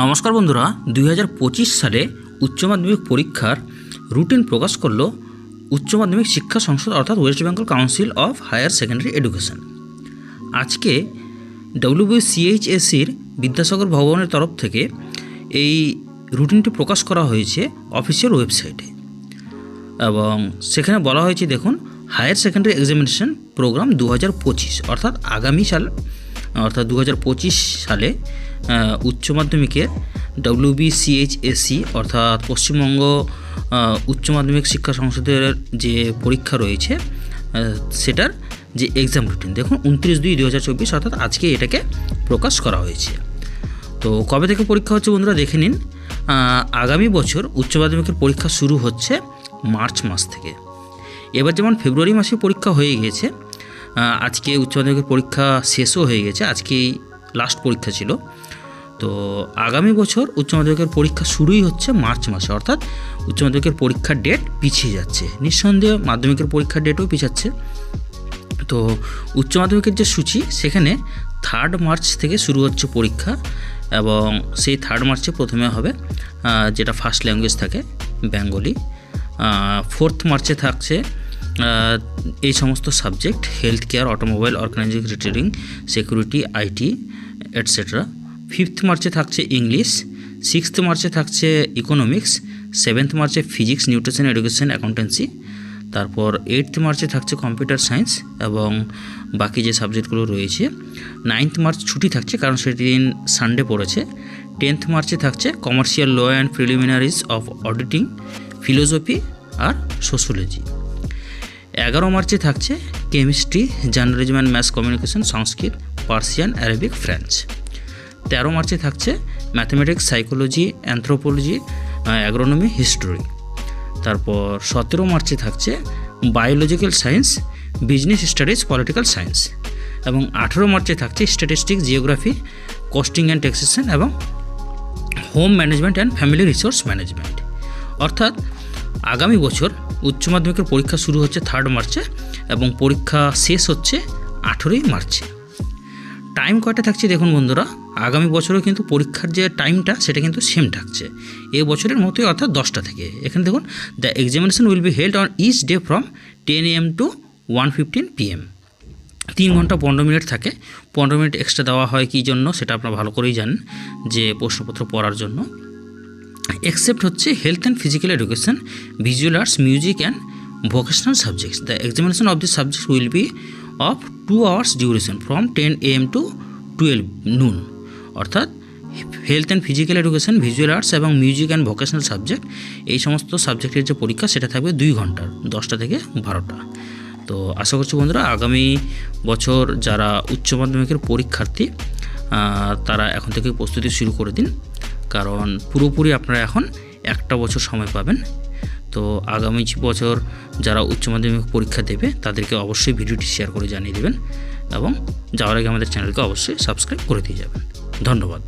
নমস্কার বন্ধুরা, দুই হাজার পঁচিশ সালে উচ্চ মাধ্যমিক পরীক্ষার রুটিন প্রকাশ করল উচ্চ মাধ্যমিক শিক্ষা সংসদ অর্থাৎ West Bengal council of higher secondary education আজকে ডব্লিউবিসিএইচএসির বিদ্যাসাগর ভবনের তরফ থেকে এই রুটিনটি প্রকাশ করা হয়েছে অফিসিয়াল ওয়েবসাইটে এবং সেখানে বলা হয়েছে, দেখুন হায়ার সেকেন্ডারি এক্সামিনেশন প্রোগ্রাম দু হাজার পঁচিশ, অর্থাৎ আগামী সাল অর্থাৎ দু হাজার পঁচিশ সালে উচ্চ মাধ্যমিকের ডব্লিউবিসিএইচএসি অর্থাৎ পশ্চিমবঙ্গ উচ্চ মাধ্যমিক শিক্ষা সংসদের যে পরীক্ষা রয়েছে সেটার যে এক্সাম রুটিন দেখুন, উনত্রিশ দুই দু হাজার চব্বিশ, অর্থাৎ আজকে এটাকে প্রকাশ করা হয়েছে। তো কবে থেকে পরীক্ষা হচ্ছে বন্ধুরা, দেখে নিন। আগামী বছর উচ্চ মাধ্যমিকের পরীক্ষা শুরু হচ্ছে মার্চ মাস থেকে। এবার যেমন ফেব্রুয়ারি মাসে পরীক্ষা হয়ে গিয়েছে আজকে উচ্চ মাধ্যমিকের পরীক্ষা শেষও হয়ে গেছে, আজকেই লাস্ট পরীক্ষা ছিল। তো আগামী বছর উচ্চ মাধ্যমিকের পরীক্ষা শুরুই হচ্ছে মার্চ মাসে, অর্থাৎ উচ্চ মাধ্যমিকের পরীক্ষার ডেট পিছিয়ে যাচ্ছে। নিঃসন্দেহে মাধ্যমিকের পরীক্ষার ডেটও পিছাচ্ছে। তো উচ্চ মাধ্যমিকের যে সূচি, সেখানে থার্ড মার্চ থেকে শুরু হচ্ছে পরীক্ষা এবং সেই থার্ড মার্চে প্রথমে হবে যেটা ফার্স্ট ল্যাঙ্গুয়েজ থাকে, বেঙ্গলি। ফোর্থ মার্চে থাকছে এই সমস্ত subject health care automobile organising retailing security IT etcetera fifth মার্চে থাকছে ইংলিশ সিক্সথ মার্চে থাকছে ইকোনমিক্স সেভেন্থ মার্চে ফিজিক্স নিউট্রিশন এডুকেশন অ্যাকাউন্টেন্সি তারপর এইটথ মার্চে থাকছে কম্পিউটার সায়েন্স এবং বাকি যে সাবজেক্টগুলো রয়েছে নাইন্থ মার্চ ছুটি থাকছে কারণ সেদিন সানডে পড়েছে। টেন্থ মার্চে থাকছে commercial law and preliminaries of auditing philosophy R sociology এগারো মার্চে থাকছে chemistry, journalism and maths communication Sanskrit, Persian Arabic French. তেরো মার্চে থাকছে mathematics psychology anthropology agronomy history তারপর সতেরো মার্চে থাকছে biological science business studies political science এবং আঠেরো মার্চে থাকছে statistic geography costing and taxation এবং home management and family resource management অর্থাৎ আগামী বছর উচ্চ মাধ্যমিকের পরীক্ষা শুরু হচ্ছে থার্ড মার্চে এবং পরীক্ষা শেষ হচ্ছে আঠেরোই মার্চে টাইম কয়টা থাকছে দেখুন বন্ধুরা? আগামী বছরও কিন্তু পরীক্ষার যে টাইমটা সেটা কিন্তু সেম থাকছে। এ বছরের মতোই অর্থাৎ দশটা থেকে। এখানে দেখুন the examination will be held on each day from ten M to one fifteen PM তিন ঘণ্টা পনেরো মিনিট থাকে। পনেরো মিনিট এক্সট্রা দেওয়া হয় কী জন্য, সেটা আপনারা ভালো করেই জানেন, যে প্রশ্নপত্র পড়ার জন্য। এক্সেপ্ট হচ্ছে health and physical education visual arts music and vocational subjects the examination of this subject will be of two hours duration from ten A M to twelve noon অর্থাৎ health and physical education visual arts এবং music and vocational subject এই সমস্ত সাবজেক্টের যে পরীক্ষা সেটা থাকবে দুই ঘণ্টার, দশটা থেকে বারোটা। তো আশা করছি বন্ধুরা আগামী বছর যারা উচ্চ মাধ্যমিকের পরীক্ষার্থী তারা এখন থেকে প্রস্তুতি শুরু করে দিন। কারণ পুরোপুরি আপনারা এখন একটা বছর সময় পাবেন। তো আগামী বছর যারা উচ্চ মাধ্যমিক পরীক্ষা দেবে, তাদেরকে অবশ্যই ভিডিওটি শেয়ার করে জানিয়ে দেবেন এবং যাওয়ার আগে আমাদের চ্যানেলকে অবশ্যই সাবস্ক্রাইব করে দিয়ে যাবেন। ধন্যবাদ।